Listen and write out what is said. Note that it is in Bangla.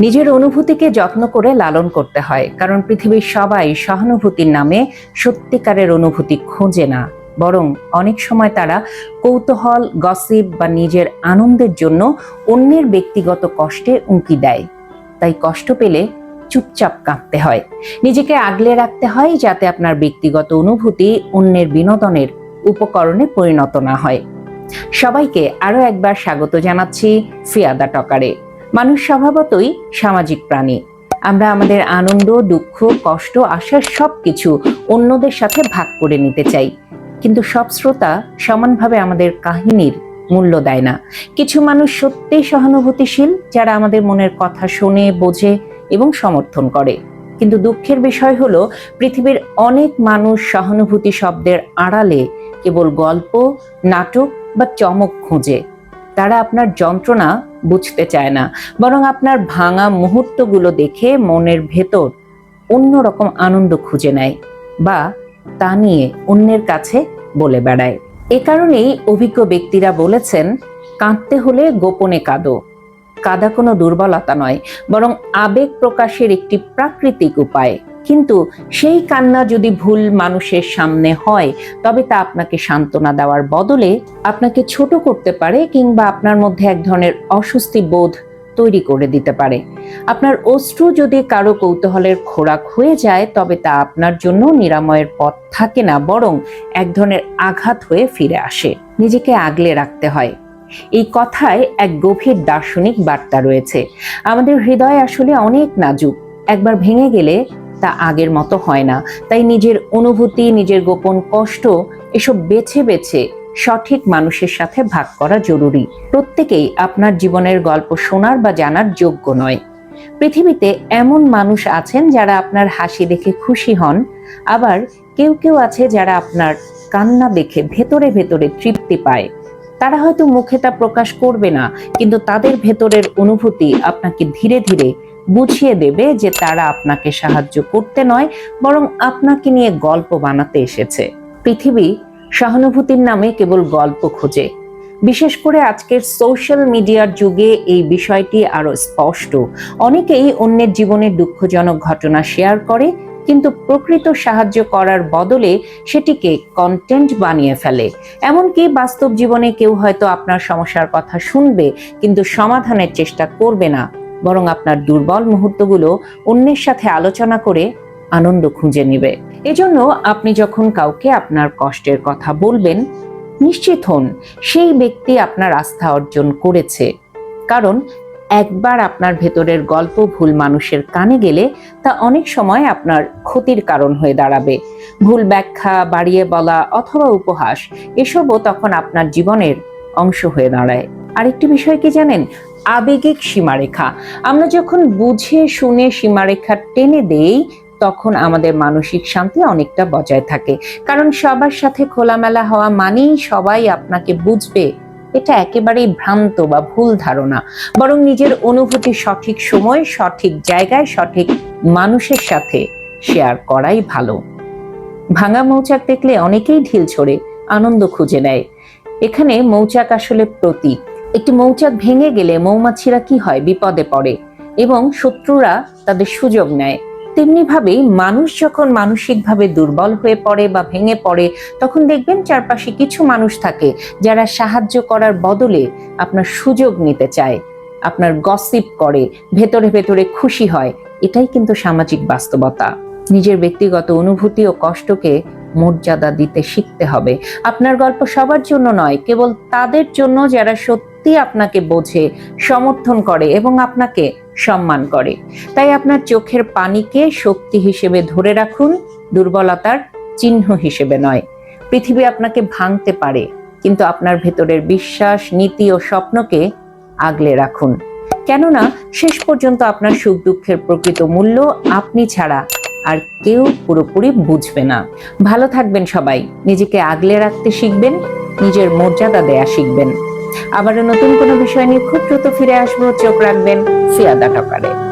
নিজের অনুভূতিকে যত্ন করে লালন করতে হয়, কারণ পৃথিবীর সবাই সহানুভূতির নামে সত্যিকারের অনুভূতি খোঁজে না। বরং অনেক সময় তারা কৌতূহল, গসিপ বা নিজের আনন্দের জন্য অন্যের ব্যক্তিগত কষ্টে উঁকি দেয়। তাই কষ্ট পেলে চুপচাপ কাঁদতে হয়। নিজেকে আগলে রাখতে হয় যাতে আপনার ব্যক্তিগত অনুভূতি অন্যের বিনোদনের উপকরণে পরিণত না হয়। সবাইকে আরও একবার স্বাগত জানাচ্ছি ফিয়াদা টকারে। মানুষ স্বভাবতই সামাজিক প্রাণী। আমরা আমাদের আনন্দ, দুঃখ, কষ্ট আশার সব কিছু অন্যদের সাথে ভাগ করে নিতে চাই। কিন্তু সব শ্রোতা সমানভাবে আমাদের কাহিনীর মূল্য দেয় না। কিছু মানুষ সত্যিই সহানুভূতিশীল, যারা আমাদের মনের কথা শোনে, বোঝে এবং সমর্থন করে। কিন্তু দুঃখের বিষয় হলো, পৃথিবীর অনেক মানুষ সহানুভূতি শব্দের আড়ালে কেবল গল্প, নাটক বা চমক খুঁজে। তারা আপনার যন্ত্রণা বুঝতে চায় না। বরং আপনার ভাঙা মুহূর্তগুলো দেখে মনের ভেতর অন্যরকম আনন্দ খুঁজে নেয় বা তা নিয়ে অন্যের কাছে বলে বেড়ায়। এ কারণেই অভিজ্ঞ ব্যক্তিরা বলেছেন, কাঁদতে হলে গোপনে কাঁদো। কাদা কোনো দুর্বলতা নয়, বরং আবেগ প্রকাশের একটি প্রাকৃতিক উপায়। কিন্তু সেই কান্না যদি ভুল মানুষের সামনে হয়, তবে তা আপনাকে সান্ত্বনা দেওয়ার বদলে আপনাকে ছোট করতে পারে কিংবা আপনার মধ্যে এক ধরনের অস্বস্তি বোধ তৈরি করে দিতে পারে। আপনার অশ্রু যদি কারও কৌতূহলের খোরাক হয়ে যায়, তবে তা আপনার জন্য নিরাময়ের পথ থাকে না, বরং এক ধরনের আঘাত হয়ে ফিরে আসে। নিজেকে আগলে রাখতে হয়। এই কথায় এক গভীর দার্শনিক বার্তা রয়েছে। আমাদের হৃদয় আসলে অনেক নাজুক। একবার ভেঙে গেলে তা আগের মতো হয় না। তাই নিজের অনুভূতি, নিজের গোপন কষ্ট, এসব বেছে বেছে সঠিক মানুষের সাথে ভাগ করা জরুরি। প্রত্যেকেই আপনার জীবনের গল্প শোনার বা জানার যোগ্য নয়। পৃথিবীতে এমন মানুষ আছেন যারা আপনার হাসি দেখে খুশি হন, আবার কেউ কেউ আছে যারা আপনার কান্না দেখে ভেতরে ভেতরে তৃপ্তি পায়। তারা হয়তো মুখে তা প্রকাশ করবে না, কিন্তু তাদের ভেতরের অনুভূতি আপনাকে ধীরে ধীরে বুঝিয়ে দেবে যে তারা আপনাকে সাহায্য করতে নয়, বরং আপনাকে নিয়ে গল্প বানাতে এসেছে। পৃথিবী সহানুভূতির নামে কেবল গল্প খোঁজে। বিশেষ করে আজকের সোশ্যাল মিডিয়ার যুগে এই বিষয়টি আরও স্পষ্ট। অনেকেই অন্যের জীবনের দুঃখজনক ঘটনা শেয়ার করে, কিন্তু প্রকৃত সাহায্য করার বদলে সেটিকে কন্টেন্ট বানিয়ে ফেলে। এমনকি বাস্তব জীবনে কেউ হয়তো আপনার সমস্যার কথা শুনবে, কিন্তু সমাধানের চেষ্টা করবে না। বরং আপনার দুর্বল মুহূর্তগুলো অন্যের সাথে আলোচনা করে আনন্দ খুঁজে নেবে। এজন্য আপনি যখন কাউকে আপনার কষ্টের কথা বলবেন, নিশ্চিত হন সেই ব্যক্তি আপনার আস্থা অর্জন করেছে। কারণ একবার আপনার ভেতরের গল্প ভুল মানুষের কানে গেলে তা অনেক সময় আপনার ক্ষতির কারণ হয়ে দাঁড়াবে। ভুল ব্যাখ্যা, বাড়িয়ে বলা অথবা উপহাস, এসবও তখন আপনার জীবনের অংশ হয়ে দাঁড়ায়। আরেকটি বিষয় কি জানেন? আবেগিক সীমারেখা। আমরা যখন বুঝে, শুনে সীমারেখা টেনে দেই, তখন আমাদের মানসিক শান্তি অনেকটা বজায় থাকে। কারণ সবার সাথে খোলামেলা হওয়া মানেই সবাই আপনাকে বুঝবে। এটা একেবারেই ভ্রান্ত বা ভুল ধারণা। বরং নিজের অনুভূতি সঠিক সময়, সঠিক জায়গায়, সঠিক মানুষের সাথে শেয়ার করাই ভালো। ভাঙা মৌচাক দেখলে অনেকেই ঢিল ছড়ে, আনন্দ খুঁজে নেয়। এখানে মৌচাক আসলে প্রতীক। একটি মৌচাক ভেঙে গেলে মৌমাছিরা কি হয়? বিপদে পড়ে। এবং শত্রুরা তাদের সুযোগ নেয়। তেমনি ভাবেই মানুষ যখন মানসিকভাবে দুর্বল হয়ে পড়ে বা ভেঙে পড়ে, তখন দেখবেন চারপাশে কিছু মানুষ থাকে যারা সাহায্য করার বদলে আপনার সুযোগ নিতে চায়, আপনার গসিপ করে, ভেতরে ভেতরে খুশি হয়। এটাই কিন্তু সামাজিক বাস্তবতা। নিজের ব্যক্তিগত অনুভূতি ও কষ্টকে মর্যাদা দিতে শিখতে হবে। আপনার গল্প সবার জন্য নয়, কেবল তাদের জন্য যারা সত্যি আপনাকে বোঝে, সমর্থন করে এবং আপনাকে সম্মান করে। তাই আপনার চোখের পানিকে শক্তি হিসেবে ধরে রাখুন, দুর্বলতার চিহ্ন হিসেবে নয়। পৃথিবী আপনাকে ভাঙতে পারে, কিন্তু আপনার ভেতরের বিশ্বাস, নীতি ও স্বপ্নকে আগলে রাখুন। কেননা, শেষ পর্যন্ত আপনার সুখ দুঃখের প্রকৃত মূল্য আপনি ছাড়া আর কেউ পুরোপুরি বুঝবে না। ভালো থাকবেন সবাই। নিজেকে আগলে রাখতে শিখবেন, নিজের মর্যাদা দেয়া শিখবেন। আবারও নতুন কোনো বিষয় নিয়ে খুব দ্রুত ফিরে আসব। চোখ রাখবেন সিয়াদা টকারে